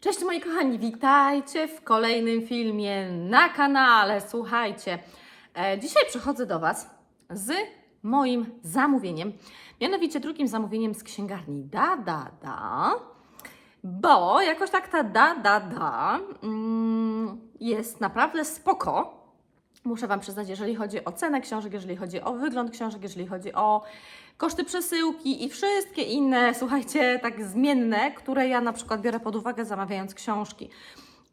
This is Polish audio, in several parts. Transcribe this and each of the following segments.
Cześć moi kochani, witajcie w kolejnym filmie na kanale. Słuchajcie, e, dzisiaj przychodzę do Was z moim zamówieniem, mianowicie drugim zamówieniem z księgarni Da Da Da, bo jakoś tak ta Da Da Da mm, jest naprawdę spoko. Muszę Wam przyznać, jeżeli chodzi o cenę książek, jeżeli chodzi o wygląd książek, jeżeli chodzi o koszty przesyłki i wszystkie inne, słuchajcie, tak zmienne, które ja na przykład biorę pod uwagę zamawiając książki.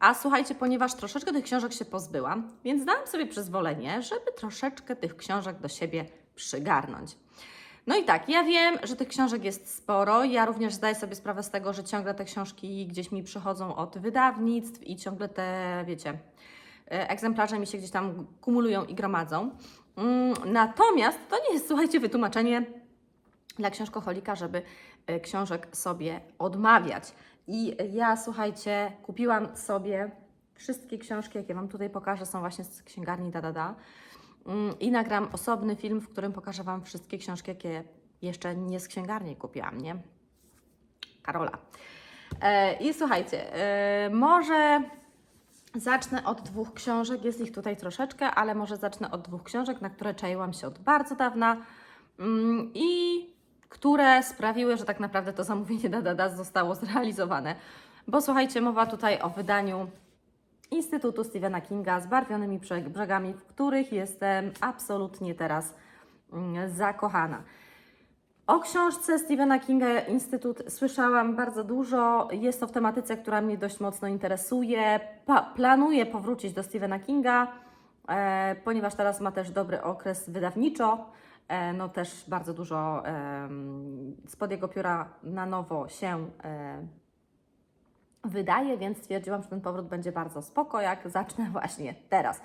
A słuchajcie, ponieważ troszeczkę tych książek się pozbyłam, więc dałam sobie przyzwolenie, żeby troszeczkę tych książek do siebie przygarnąć. No i tak, ja wiem, że tych książek jest sporo. Ja również zdaję sobie sprawę z tego, że ciągle te książki gdzieś mi przychodzą od wydawnictw i ciągle te, wiecie, egzemplarze mi się gdzieś tam kumulują i gromadzą. Mm, Natomiast to nie jest, słuchajcie, wytłumaczenie dla książkoholika, żeby e, książek sobie odmawiać. I ja, słuchajcie, kupiłam sobie wszystkie książki, jakie Wam tutaj pokażę, są właśnie z księgarni Da Da Da. Mm, I nagram osobny film, w którym pokażę Wam wszystkie książki, jakie jeszcze nie z księgarni kupiłam, nie? Karola. E, I słuchajcie, e, może zacznę od dwóch książek, jest ich tutaj troszeczkę, ale może zacznę od dwóch książek, na które czaiłam się od bardzo dawna mm, i które sprawiły, że tak naprawdę to zamówienie da, da, da zostało zrealizowane. Bo słuchajcie, mowa tutaj o wydaniu Instytutu Stephena Kinga z barwionymi brzeg- brzegami, w których jestem absolutnie teraz mm, zakochana. O książce Stephena Kinga Instytut słyszałam bardzo dużo. Jest to w tematyce, która mnie dość mocno interesuje. Pa planuję powrócić do Stephena Kinga, e, ponieważ teraz ma też dobry okres wydawniczo. E, no też bardzo dużo em, spod jego pióra na nowo się e, wydaje, więc stwierdziłam, że ten powrót będzie bardzo spoko, jak zacznę właśnie teraz.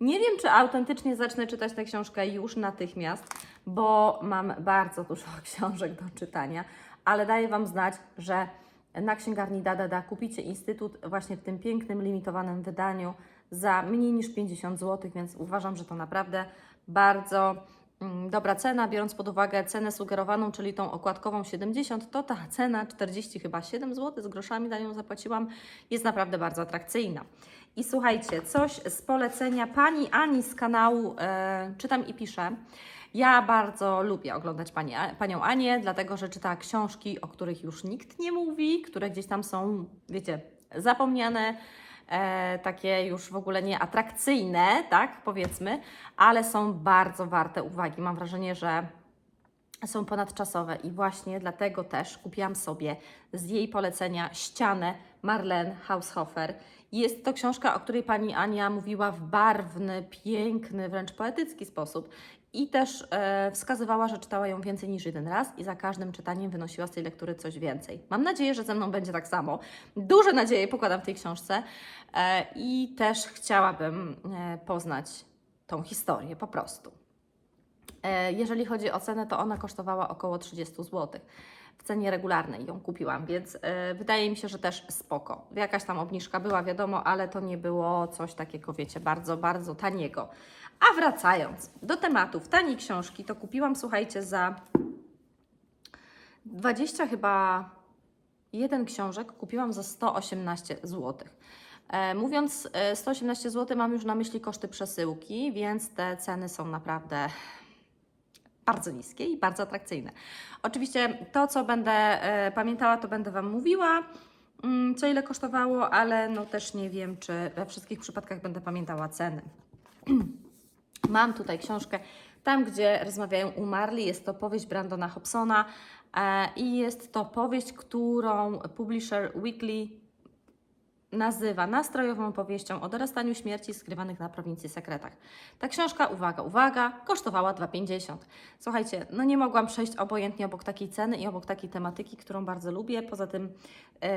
Nie wiem, czy autentycznie zacznę czytać tę książkę już natychmiast, bo mam bardzo dużo książek do czytania, ale daję Wam znać, że na księgarni Dada Da kupicie Instytut właśnie w tym pięknym, limitowanym wydaniu za mniej niż 50 zł, więc uważam, że to naprawdę bardzo mm, dobra cena, biorąc pod uwagę cenę sugerowaną, czyli tą okładkową 70, to ta cena 40 chyba 7 zł z groszami za nią zapłaciłam, jest naprawdę bardzo atrakcyjna. I słuchajcie, coś z polecenia pani Ani z kanału e, Czytam i Piszę. Ja bardzo lubię oglądać pani, panią Anię, dlatego że czyta książki, o których już nikt nie mówi, które gdzieś tam są, wiecie, zapomniane, e, takie już w ogóle nieatrakcyjne, tak powiedzmy, ale są bardzo warte uwagi. Mam wrażenie, że są ponadczasowe i właśnie dlatego też kupiłam sobie z jej polecenia ścianę Marlene Haushofer. Jest to książka, o której pani Ania mówiła w barwny, piękny, wręcz poetycki sposób i też e, wskazywała, że czytała ją więcej niż jeden raz i za każdym czytaniem wynosiła z tej lektury coś więcej. Mam nadzieję, że ze mną będzie tak samo. Duże nadzieje pokładam w tej książce e, i też chciałabym e, poznać tą historię po prostu. E, Jeżeli chodzi o cenę, to ona kosztowała około 30 zł. W cenie regularnej ją kupiłam, więc e, wydaje mi się, że też spoko. Jakaś tam obniżka była, wiadomo, ale to nie było coś takiego, wiecie, bardzo, bardzo taniego. A wracając do tematów taniej książki, to kupiłam, słuchajcie, za 20 chyba jeden książek kupiłam za 118 zł. E, mówiąc e, 118 zł, mam już na myśli koszty przesyłki, więc te ceny są naprawdę bardzo niskie i bardzo atrakcyjne. Oczywiście to, co będę e, pamiętała, to będę Wam mówiła, mm, co ile kosztowało, ale no też nie wiem, czy we wszystkich przypadkach będę pamiętała ceny. Mam tutaj książkę Tam, gdzie rozmawiają umarli. Jest to powieść Brandona Hobsona e, i jest to powieść, którą Publisher Weekly nazywa nastrojową powieścią o dorastaniu śmierci skrywanych na prowincji sekretach. Ta książka, uwaga, uwaga, kosztowała 2,50. Słuchajcie, no nie mogłam przejść obojętnie obok takiej ceny i obok takiej tematyki, którą bardzo lubię. Poza tym e,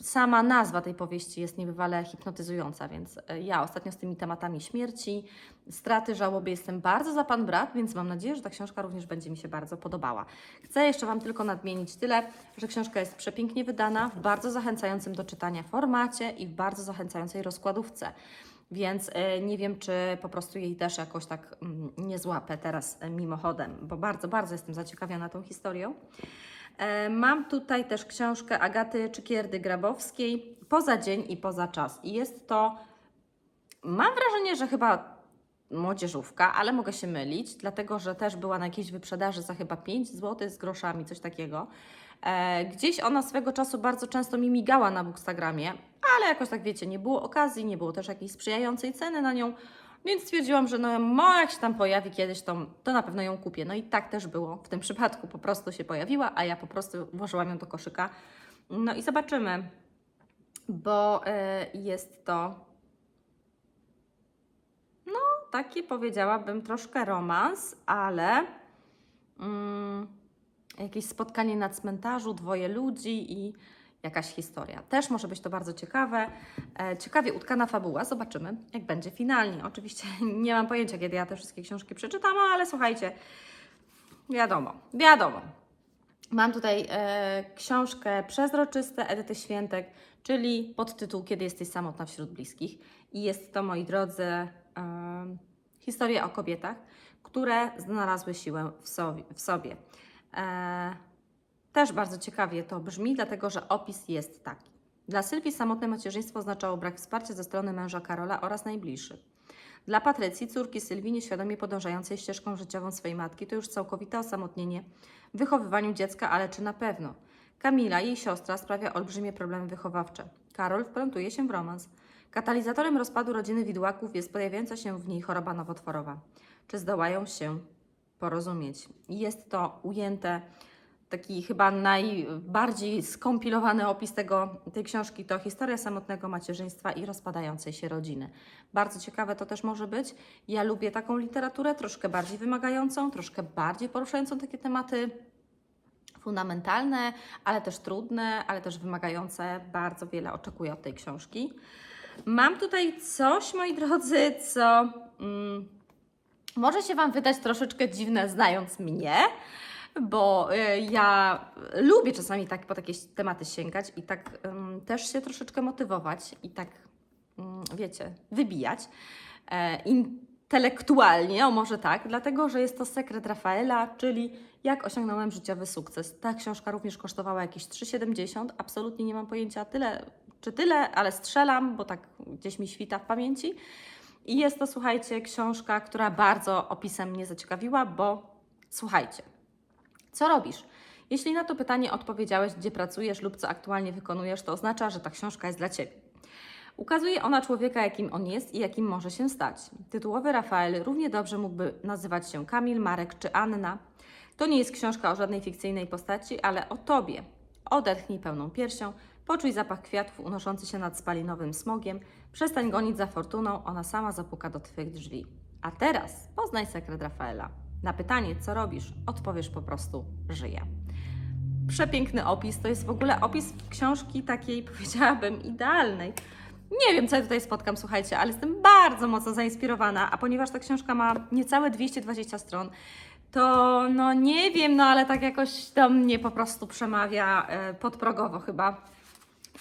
sama nazwa tej powieści jest niebywale hipnotyzująca, więc e, ja ostatnio z tymi tematami śmierci, straty, żałoby jestem bardzo za Pan Brat, więc mam nadzieję, że ta książka również będzie mi się bardzo podobała. Chcę jeszcze Wam tylko nadmienić tyle, że książka jest przepięknie wydana, w bardzo zachęcającym do czytania formacie i w bardzo zachęcającej rozkładówce. Więc e, nie wiem, czy po prostu jej też jakoś tak mm, nie złapę teraz e, mimochodem, bo bardzo, bardzo jestem zaciekawiona tą historią. E, Mam tutaj też książkę Agaty Czykierdy-Grabowskiej Poza dzień i poza czas. I jest to, mam wrażenie, że chyba młodzieżówka, ale mogę się mylić, dlatego że też była na jakiejś wyprzedaży za chyba 5 zł z groszami, coś takiego. E, Gdzieś ona swego czasu bardzo często mi migała na Bookstagramie, ale jakoś tak wiecie, nie było okazji, nie było też jakiejś sprzyjającej ceny na nią, więc stwierdziłam, że no, jak się tam pojawi kiedyś, to, to na pewno ją kupię. No i tak też było w tym przypadku, po prostu się pojawiła, a ja po prostu włożyłam ją do koszyka. No i zobaczymy, bo e, jest to no taki powiedziałabym troszkę romans, ale mm, jakieś spotkanie na cmentarzu, dwoje ludzi i jakaś historia. Też może być to bardzo ciekawe. E, ciekawie utkana fabuła. Zobaczymy, jak będzie finalnie. Oczywiście nie mam pojęcia, kiedy ja te wszystkie książki przeczytam, ale słuchajcie, wiadomo, wiadomo. Mam tutaj e, książkę Przezroczyste Edyty Świętek, czyli podtytuł Kiedy jesteś samotna wśród bliskich. I jest to, moi drodzy, e, historia o kobietach, które znalazły siłę w sobie. W sobie. E, też bardzo ciekawie to brzmi, dlatego że opis jest taki. Dla Sylwii samotne macierzyństwo oznaczało brak wsparcia ze strony męża Karola oraz najbliższych. Dla Patrycji, córki Sylwii, nieświadomie podążającej ścieżką życiową swojej matki, to już całkowite osamotnienie w wychowywaniu dziecka, ale czy na pewno? Kamila, jej siostra, sprawia olbrzymie problemy wychowawcze. Karol wplątuje się w romans. Katalizatorem rozpadu rodziny Widłaków jest pojawiająca się w niej choroba nowotworowa. Czy zdołają się porozumieć? Jest to ujęte taki chyba najbardziej skompilowany opis tego, tej książki to historia samotnego macierzyństwa i rozpadającej się rodziny. Bardzo ciekawe to też może być. Ja lubię taką literaturę, troszkę bardziej wymagającą, troszkę bardziej poruszającą takie tematy fundamentalne, ale też trudne, ale też wymagające. Bardzo wiele oczekuję od tej książki. Mam tutaj coś, moi drodzy, co mm, może się Wam wydać troszeczkę dziwne, znając mnie, bo y, ja lubię czasami tak po takie tematy sięgać i tak też się troszeczkę motywować i tak, ym, wiecie, wybijać e, intelektualnie, o może tak, dlatego że jest to sekret Rafaela, czyli jak osiągnąłem życiowy sukces. Ta książka również kosztowała jakieś 3,70. Absolutnie nie mam pojęcia tyle, czy tyle, ale strzelam, bo tak gdzieś mi świta w pamięci. I jest to, słuchajcie, książka, która bardzo opisem mnie zaciekawiła, bo słuchajcie, co robisz? Jeśli na to pytanie odpowiedziałeś, gdzie pracujesz lub co aktualnie wykonujesz, to oznacza, że ta książka jest dla Ciebie. Ukazuje ona człowieka, jakim on jest i jakim może się stać. Tytułowy Rafael równie dobrze mógłby nazywać się Kamil, Marek czy Anna. To nie jest książka o żadnej fikcyjnej postaci, ale o Tobie. Odetchnij pełną piersią, poczuj zapach kwiatów unoszący się nad spalinowym smogiem, przestań gonić za fortuną, ona sama zapuka do Twych drzwi. A teraz poznaj sekret Rafaela. Na pytanie, co robisz, odpowiesz po prostu: żyję. Przepiękny opis, to jest w ogóle opis książki takiej, powiedziałabym, idealnej. Nie wiem, co ja tutaj spotkam, słuchajcie, ale jestem bardzo mocno zainspirowana, a ponieważ ta książka ma niecałe 220 stron, to no nie wiem, no ale tak jakoś do mnie po prostu przemawia e, podprogowo chyba.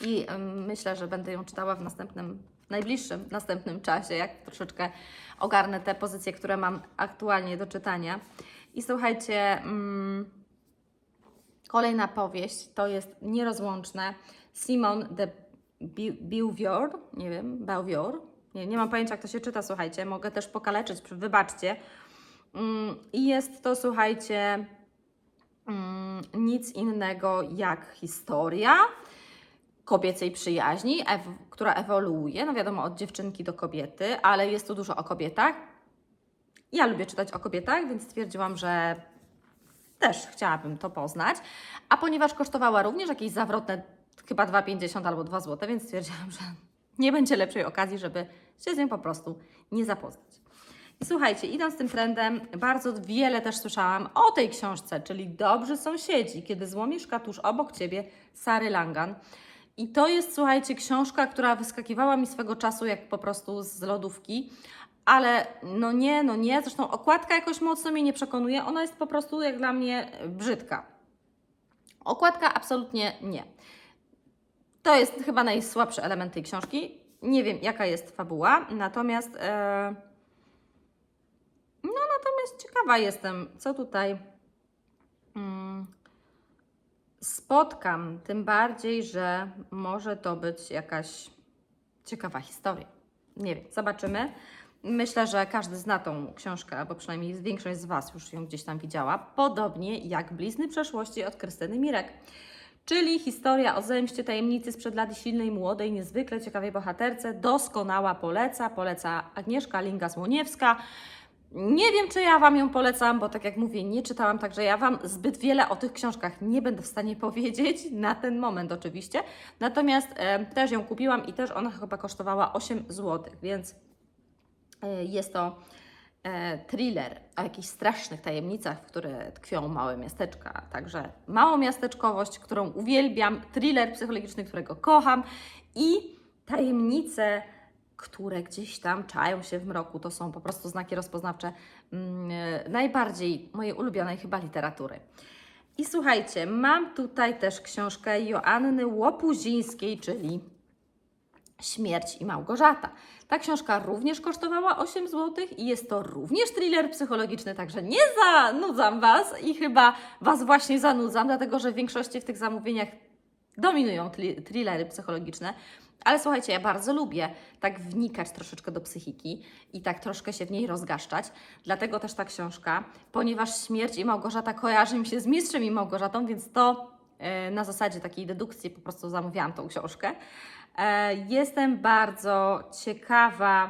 I myślę, że będę ją czytała w następnym, najbliższym następnym czasie, jak troszeczkę ogarnę te pozycje, które mam aktualnie do czytania. I słuchajcie, mm, kolejna powieść to jest nierozłączne. Simon de Beauvoir, nie wiem, Beauvoir, nie, nie mam pojęcia jak to się czyta, słuchajcie, mogę też pokaleczyć, wybaczcie. Mm, I jest to, słuchajcie, mm, nic innego jak historia kobiecej przyjaźni, która ewoluuje, no wiadomo, od dziewczynki do kobiety, ale jest tu dużo o kobietach. Ja lubię czytać o kobietach, więc stwierdziłam, że też chciałabym to poznać. A ponieważ kosztowała również jakieś zawrotne chyba 2,50 albo 2 zł, więc stwierdziłam, że nie będzie lepszej okazji, żeby się z nią po prostu nie zapoznać. I słuchajcie, idąc tym trendem, bardzo wiele też słyszałam o tej książce, czyli Dobrzy sąsiedzi, kiedy zło mieszka tuż obok Ciebie, Sary Langan. I to jest, słuchajcie, książka, która wyskakiwała mi swego czasu jak po prostu z lodówki, ale no nie, no nie, zresztą okładka jakoś mocno mnie nie przekonuje, ona jest po prostu jak dla mnie brzydka. Okładka absolutnie nie. To jest chyba najsłabszy element tej książki. Nie wiem, jaka jest fabuła, natomiast e, no natomiast ciekawa jestem, co tutaj mm, spotkam, tym bardziej, że może to być jakaś ciekawa historia. Nie wiem, zobaczymy. Myślę, że każdy zna tą książkę, albo przynajmniej większość z Was już ją gdzieś tam widziała. Podobnie jak Blizny przeszłości od Krystyny Mirek. Czyli historia o zemście tajemnicy sprzed lat silnej, młodej, niezwykle ciekawej bohaterce. Doskonała poleca. Poleca Agnieszka Linga-Słoniewska. Nie wiem, czy ja Wam ją polecam, bo tak jak mówię, nie czytałam, także ja Wam zbyt wiele o tych książkach nie będę w stanie powiedzieć, na ten moment oczywiście. Natomiast e, też ją kupiłam i też ona chyba kosztowała 8 zł, więc e, jest to e, thriller o jakichś strasznych tajemnicach, w które tkwią małe miasteczka. Także małomiasteczkowość, którą uwielbiam, thriller psychologiczny, którego kocham i tajemnice, które gdzieś tam czają się w mroku. To są po prostu znaki rozpoznawcze mm, e, najbardziej mojej ulubionej chyba literatury. I słuchajcie, mam tutaj też książkę Joanny Łopuzińskiej, czyli Śmierć i Małgorzata. Ta książka również kosztowała 8 zł i jest to również thriller psychologiczny, także nie zanudzam Was i chyba Was właśnie zanudzam, dlatego że w większości w tych zamówieniach dominują thrillery psychologiczne. Ale słuchajcie, ja bardzo lubię tak wnikać troszeczkę do psychiki i tak troszkę się w niej rozgaszczać. Dlatego też ta książka, ponieważ śmierć i Małgorzata kojarzy mi się z mistrzem i Małgorzatą, więc to e, na zasadzie takiej dedukcji po prostu zamówiłam tą książkę. E, Jestem bardzo ciekawa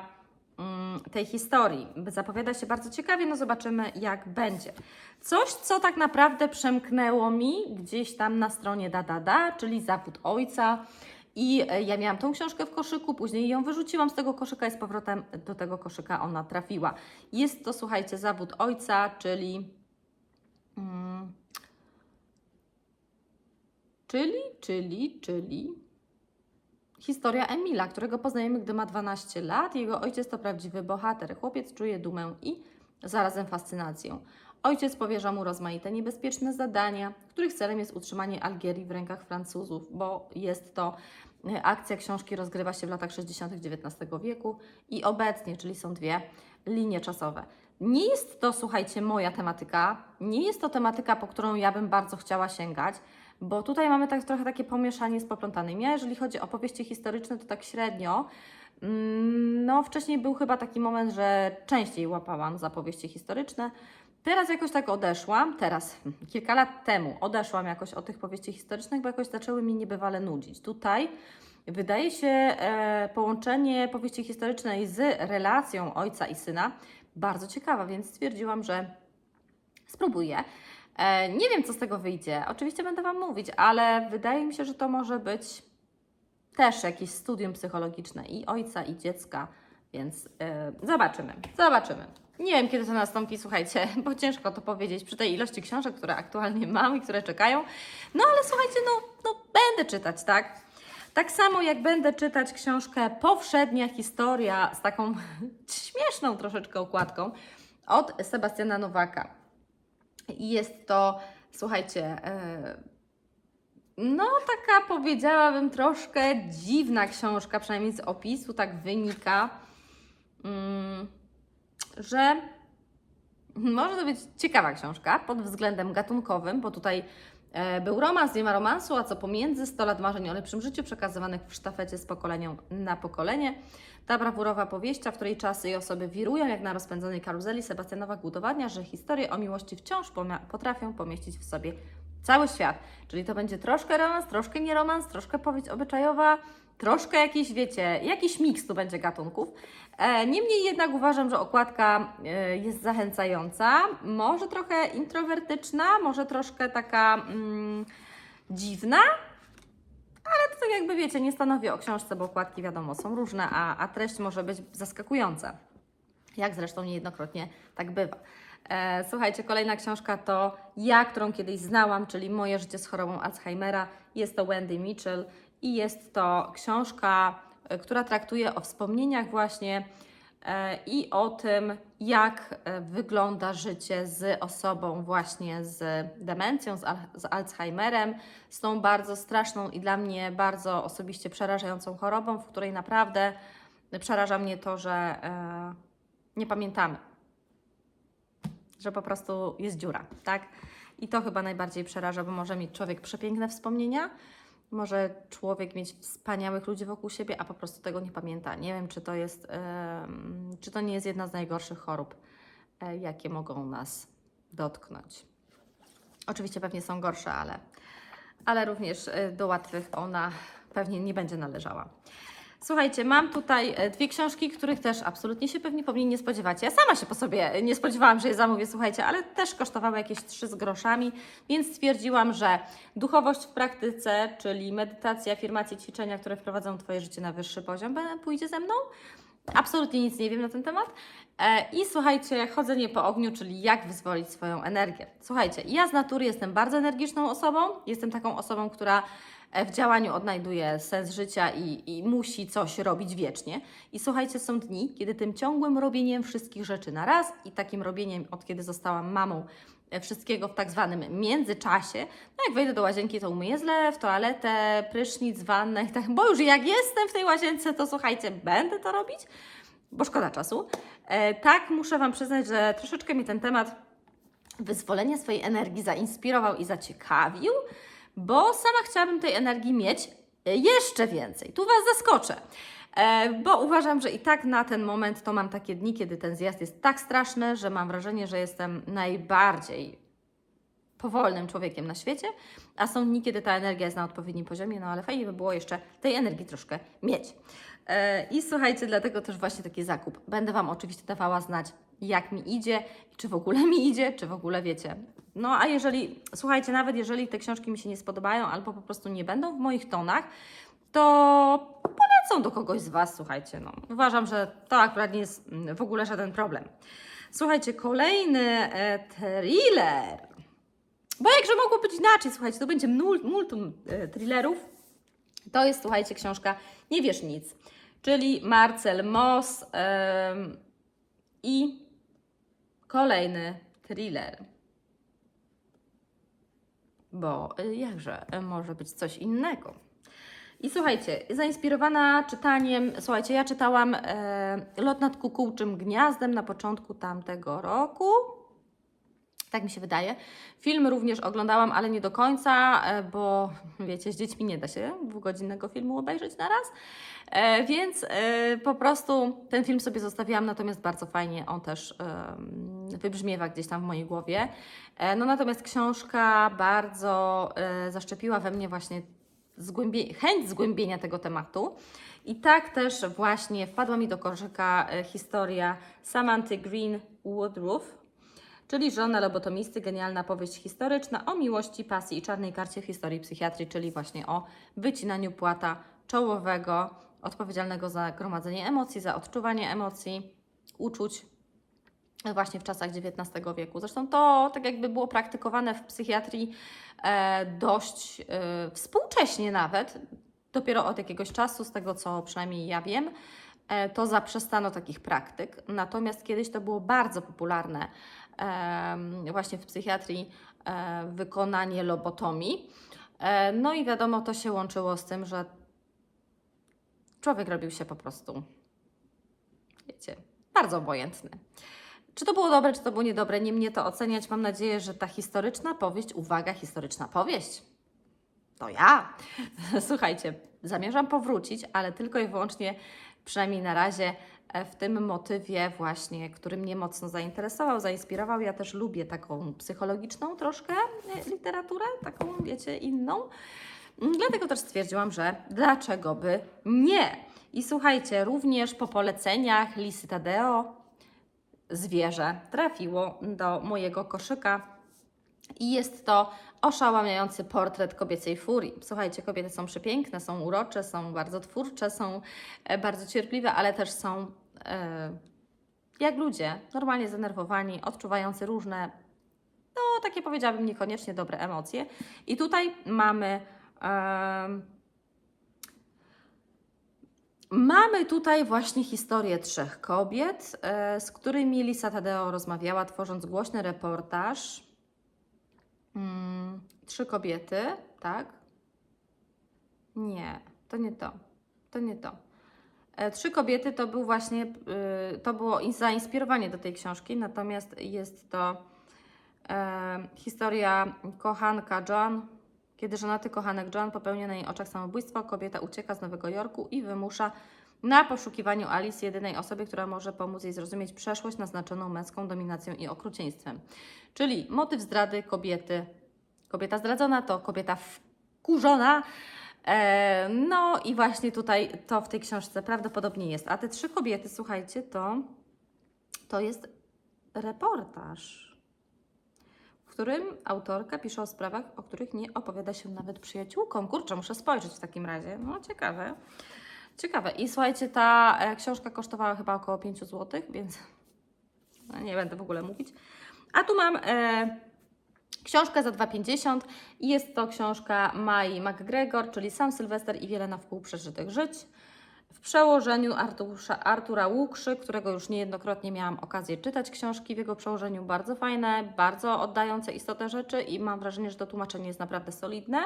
mm, tej historii. Zapowiada się bardzo ciekawie, no zobaczymy jak będzie. Coś, co tak naprawdę przemknęło mi gdzieś tam na stronie Dadada, czyli zawód ojca. I e, ja miałam tą książkę w koszyku, później ją wyrzuciłam z tego koszyka i z powrotem do tego koszyka ona trafiła. Jest to, słuchajcie, zawód ojca, czyli. Mm, czyli, czyli, czyli. Historia Emila, którego poznajemy, gdy ma 12 lat. Jego ojciec to prawdziwy bohater. Chłopiec czuje dumę i zarazem fascynację. Ojciec powierza mu rozmaite niebezpieczne zadania, których celem jest utrzymanie Algierii w rękach Francuzów, bo jest to e, akcja książki rozgrywa się w latach 60. XIX wieku i obecnie, czyli są dwie linie czasowe. Nie jest to, słuchajcie, moja tematyka, nie jest to tematyka, po którą ja bym bardzo chciała sięgać, bo tutaj mamy tak trochę takie pomieszanie z poplątanym. Ja, jeżeli chodzi o powieści historyczne, to tak średnio. Mm, No, wcześniej był chyba taki moment, że częściej łapałam za powieści historyczne. Teraz jakoś tak odeszłam, teraz, kilka lat temu odeszłam jakoś od tych powieści historycznych, bo jakoś zaczęły mi niebywale nudzić. Tutaj wydaje się e, połączenie powieści historycznej z relacją ojca i syna bardzo ciekawa, więc stwierdziłam, że spróbuję. E, nie wiem, co z tego wyjdzie. Oczywiście będę Wam mówić, ale wydaje mi się, że to może być też jakieś studium psychologiczne i ojca, i dziecka, więc e, zobaczymy. Zobaczymy. Nie wiem, kiedy to nastąpi, słuchajcie, bo ciężko to powiedzieć przy tej ilości książek, które aktualnie mam i które czekają. No ale słuchajcie, no, no będę czytać, tak? Tak samo jak będę czytać książkę Powszednia historia z taką śmieszną troszeczkę okładką od Sebastiana Nowaka. Jest to, słuchajcie, e, no taka powiedziałabym troszkę dziwna książka, przynajmniej z opisu tak wynika, mm, że może to być ciekawa książka pod względem gatunkowym, bo tutaj e, był romans, nie ma romansu, a co pomiędzy 100 lat marzeń o lepszym życiu przekazywanych w sztafecie z pokolenia na pokolenie. Ta brawurowa powieścia, w której czasy i osoby wirują jak na rozpędzonej karuzeli, Sebastianowa udowadnia, że historie o miłości wciąż potrafią pomieścić w sobie cały świat. Czyli to będzie troszkę romans, troszkę nie romans, troszkę powieść obyczajowa, troszkę jakiś, wiecie, jakiś miks tu będzie gatunków. E, niemniej jednak uważam, że okładka e, jest zachęcająca, może trochę introwertyczna, może troszkę taka mm, dziwna, ale to tak jakby wiecie, nie stanowi o książce, bo okładki wiadomo są różne, a, a treść może być zaskakująca. Jak zresztą niejednokrotnie tak bywa. E, słuchajcie, kolejna książka to Ja, którą kiedyś znałam, czyli Moje życie z chorobą Alzheimera. Jest to Wendy Mitchell i jest to książka, e, która traktuje o wspomnieniach właśnie e, i o tym, jak e, wygląda życie z osobą właśnie z demencją, z, al z Alzheimerem, z tą bardzo straszną i dla mnie bardzo osobiście przerażającą chorobą, w której naprawdę przeraża mnie to, że nie pamiętamy że po prostu jest dziura, tak? I to chyba najbardziej przeraża, bo może mieć człowiek przepiękne wspomnienia, może człowiek mieć wspaniałych ludzi wokół siebie, a po prostu tego nie pamięta. Nie wiem, czy to jest, czy to nie jest jedna z najgorszych chorób, e, jakie mogą nas dotknąć. Oczywiście pewnie są gorsze, ale, ale również e, do łatwych ona pewnie nie będzie należała. Słuchajcie, mam tutaj e, dwie książki, których też absolutnie się pewnie po mnie nie spodziewacie. Ja sama się po sobie nie spodziewałam, że je zamówię, słuchajcie, ale też kosztowały jakieś trzy z groszami, więc stwierdziłam, że duchowość w praktyce, czyli medytacja, afirmacje, ćwiczenia, które wprowadzą Twoje życie na wyższy poziom, pójdzie ze mną. Absolutnie nic nie wiem na ten temat. E, I słuchajcie, chodzenie po ogniu, czyli jak wyzwolić swoją energię. Słuchajcie, ja z natury jestem bardzo energiczną osobą. Jestem taką osobą, która w działaniu odnajduje sens życia i, i musi coś robić wiecznie. I słuchajcie, są dni, kiedy tym ciągłym robieniem wszystkich rzeczy na raz i takim robieniem, od kiedy zostałam mamą, e, wszystkiego w tak zwanym międzyczasie. No jak wejdę do łazienki, to umyję zlew, toaletę, prysznic, wannę i tak, bo już jak jestem w tej łazience, to słuchajcie, będę to robić, bo szkoda czasu. E, tak, muszę Wam przyznać, że troszeczkę mi ten temat wyzwolenia swojej energii zainspirował i zaciekawił, bo sama chciałabym tej energii mieć e, jeszcze więcej. Tu Was zaskoczę. E, Bo uważam, że i tak na ten moment to mam takie dni, kiedy ten zjazd jest tak straszny, że mam wrażenie, że jestem najbardziej powolnym człowiekiem na świecie, a są dni, kiedy ta energia jest na odpowiednim poziomie, no ale fajnie by było jeszcze tej energii troszkę mieć. E, I słuchajcie, dlatego też właśnie taki zakup. Będę Wam oczywiście dawała znać, jak mi idzie, czy w ogóle mi idzie, czy w ogóle wiecie. No a jeżeli, słuchajcie, nawet jeżeli te książki mi się nie spodobają, albo po prostu nie będą w moich tonach, to polecą do kogoś z Was, słuchajcie. No. Uważam, że to akurat nie jest mm, w ogóle żaden problem. Słuchajcie, kolejny e, thriller. Bo jakże mogło być inaczej, słuchajcie, to będzie mul- multum e, thrillerów. To jest, słuchajcie, książka Nie wiesz nic, czyli Marcel Moss i kolejny thriller. Bo y, jakże y, może być coś innego. I słuchajcie, zainspirowana czytaniem, słuchajcie, ja czytałam e, Lot nad kukułczym gniazdem na początku tamtego roku. Tak mi się wydaje. Film również oglądałam, ale nie do końca, e, bo wiecie, z dziećmi nie da się dwugodzinnego filmu obejrzeć na raz. E, Więc e, po prostu ten film sobie zostawiłam, natomiast bardzo fajnie on też wybrzmiewa gdzieś tam w mojej głowie. No natomiast książka bardzo zaszczepiła we mnie właśnie zgłębie- chęć zgłębienia tego tematu. I tak też właśnie wpadła mi do koszyka historia Samanthy Green Woodruff, czyli żona lobotomisty, genialna powieść historyczna o miłości, pasji i czarnej karcie historii psychiatrii, czyli właśnie o wycinaniu płata czołowego, odpowiedzialnego za gromadzenie emocji, za odczuwanie emocji, uczuć właśnie w czasach XIX wieku. Zresztą to tak jakby było praktykowane w psychiatrii e, dość e, współcześnie nawet, dopiero od jakiegoś czasu, z tego co przynajmniej ja wiem, e, to zaprzestano takich praktyk. Natomiast kiedyś to było bardzo popularne właśnie w psychiatrii wykonanie lobotomii. E, No i wiadomo, to się łączyło z tym, że człowiek robił się po prostu, wiecie, bardzo obojętny. Czy to było dobre, czy to było niedobre, nie mnie to oceniać. Mam nadzieję, że ta historyczna powieść, uwaga, historyczna powieść, to ja. Słuchajcie, zamierzam powrócić, ale tylko i wyłącznie, przynajmniej na razie, e, w tym motywie właśnie, który mnie mocno zainteresował, zainspirował. Ja też lubię taką psychologiczną troszkę e, literaturę, taką, wiecie, inną. Mm, Dlatego też stwierdziłam, że dlaczego by nie? I słuchajcie, również po poleceniach Lisy Tadeo, zwierzę trafiło do mojego koszyka i jest to oszałamiający portret kobiecej furii. Słuchajcie, kobiety są przepiękne, są urocze, są bardzo twórcze, są e, bardzo cierpliwe, ale też są e, jak ludzie, normalnie zdenerwowani, odczuwający różne, no takie powiedziałabym niekoniecznie dobre emocje. I tutaj mamy. em, Mamy tutaj właśnie historię trzech kobiet, e, z którymi Lisa Tadeo rozmawiała, tworząc głośny reportaż. Mm, trzy kobiety, tak? Nie, to nie to. To nie to. E, Trzy kobiety to był właśnie, y, to było in- zainspirowanie do tej książki, natomiast jest to E, historia kochanka John. Kiedy żonaty kochanek John popełnia na jej oczach samobójstwo, kobieta ucieka z Nowego Jorku i wymusza na poszukiwaniu Alice, jedynej osoby, która może pomóc jej zrozumieć przeszłość naznaczoną męską dominacją i okrucieństwem. Czyli motyw zdrady kobiety. Kobieta zdradzona to kobieta wkurzona. E, no i właśnie tutaj to w tej książce prawdopodobnie jest. A te trzy kobiety, słuchajcie, to, to jest reportaż, w którym autorka pisze o sprawach, o których nie opowiada się nawet przyjaciółkom. Kurczę, muszę spojrzeć w takim razie. No ciekawe. Ciekawe. I słuchajcie, ta e, książka kosztowała chyba około 5 zł, więc no, nie będę w ogóle mówić. A tu mam e, książkę za 2,50 i jest to książka Mai McGregor, czyli Sam Sylwester i wiele na wpół przeżytych żyć. W przełożeniu Artusza, Artura Łukszy, którego już niejednokrotnie miałam okazję czytać książki w jego przełożeniu, bardzo fajne, bardzo oddające istotę rzeczy i mam wrażenie, że to tłumaczenie jest naprawdę solidne.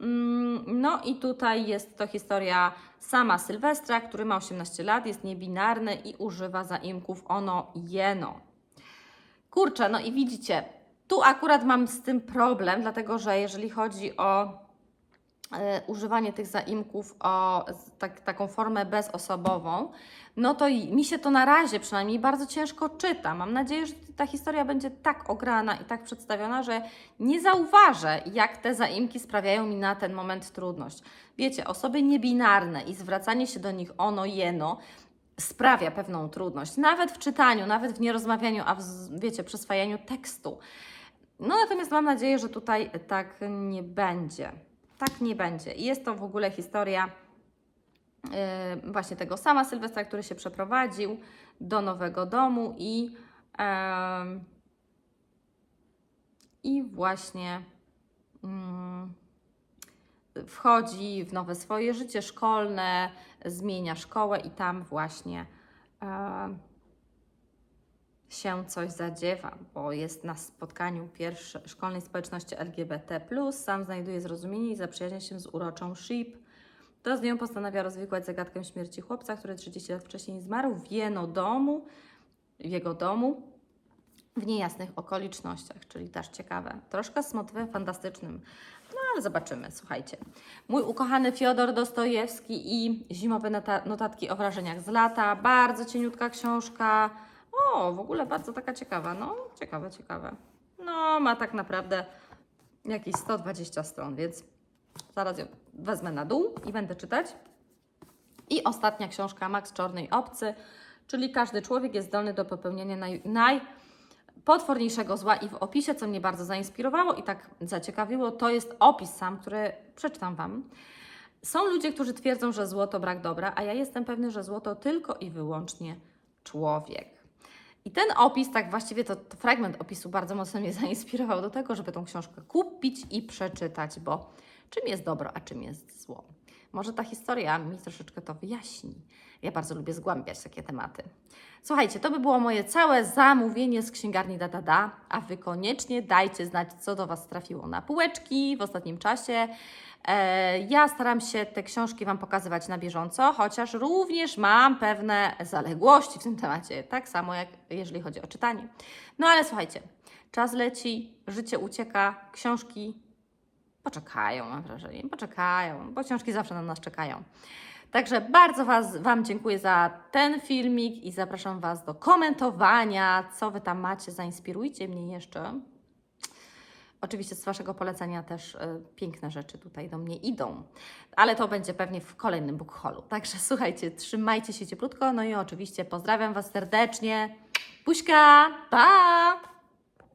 Mm, No i tutaj jest to historia sama Sylwestra, który ma 18 lat, jest niebinarny i używa zaimków ono jeno. Kurczę, no i widzicie, tu akurat mam z tym problem, dlatego że jeżeli chodzi o używanie tych zaimków, o tak, taką formę bezosobową, no to mi się to na razie przynajmniej bardzo ciężko czyta. Mam nadzieję, że ta historia będzie tak ograna i tak przedstawiona, że nie zauważę, jak te zaimki sprawiają mi na ten moment trudność. Wiecie, osoby niebinarne i zwracanie się do nich ono, jeno sprawia pewną trudność, nawet w czytaniu, nawet w nierozmawianiu, a w, wiecie, przyswajaniu tekstu. No natomiast mam nadzieję, że tutaj tak nie będzie. Tak nie będzie. Jest to w ogóle historia yy, właśnie tego sama Sylwestra, który się przeprowadził do nowego domu i, em, i właśnie mm, wchodzi w nowe swoje życie szkolne, zmienia szkołę i tam właśnie em, się coś zadziewa, bo jest na spotkaniu pierwszej szkolnej społeczności LGBT, sam znajduje zrozumienie i zaprzyjaźnia się z uroczą Sheep. To z nią postanawia rozwikłać zagadkę śmierci chłopca, który 30 lat wcześniej zmarł w jego domu, w jego domu w niejasnych okolicznościach, czyli też ciekawe. Troszkę z motywem fantastycznym, no ale zobaczymy, słuchajcie. Mój ukochany Fiodor Dostojewski i zimowe nota- notatki o wrażeniach z lata. Bardzo cieniutka książka. O, w ogóle bardzo taka ciekawa. No, ciekawe, ciekawe. No, ma tak naprawdę jakieś 120 stron, więc zaraz ją wezmę na dół i będę czytać. I ostatnia książka Max Czorny i Obcy, czyli każdy człowiek jest zdolny do popełnienia naj, najpotworniejszego zła i w opisie, co mnie bardzo zainspirowało i tak zaciekawiło, to jest opis sam, który przeczytam Wam. Są ludzie, którzy twierdzą, że zło to brak dobra, a ja jestem pewny, że zło to tylko i wyłącznie człowiek. I ten opis, tak właściwie to, to fragment opisu bardzo mocno mnie zainspirował do tego, żeby tą książkę kupić i przeczytać, bo czym jest dobro, a czym jest zło? Może ta historia mi troszeczkę to wyjaśni. Ja bardzo lubię zgłębiać takie tematy. Słuchajcie, to by było moje całe zamówienie z księgarni da, da, da, a Wy koniecznie dajcie znać, co do Was trafiło na półeczki w ostatnim czasie. E, ja staram się te książki Wam pokazywać na bieżąco, chociaż również mam pewne zaległości w tym temacie, tak samo jak jeżeli chodzi o czytanie. No ale słuchajcie, czas leci, życie ucieka, książki poczekają, mam wrażenie, poczekają, bo książki zawsze na nas czekają. Także bardzo was, Wam dziękuję za ten filmik i zapraszam Was do komentowania, co Wy tam macie, zainspirujcie mnie jeszcze. Oczywiście z Waszego polecenia też y, piękne rzeczy tutaj do mnie idą, ale to będzie pewnie w kolejnym book haulu. Także słuchajcie, trzymajcie się cieplutko, no i oczywiście pozdrawiam Was serdecznie. Buźka, pa!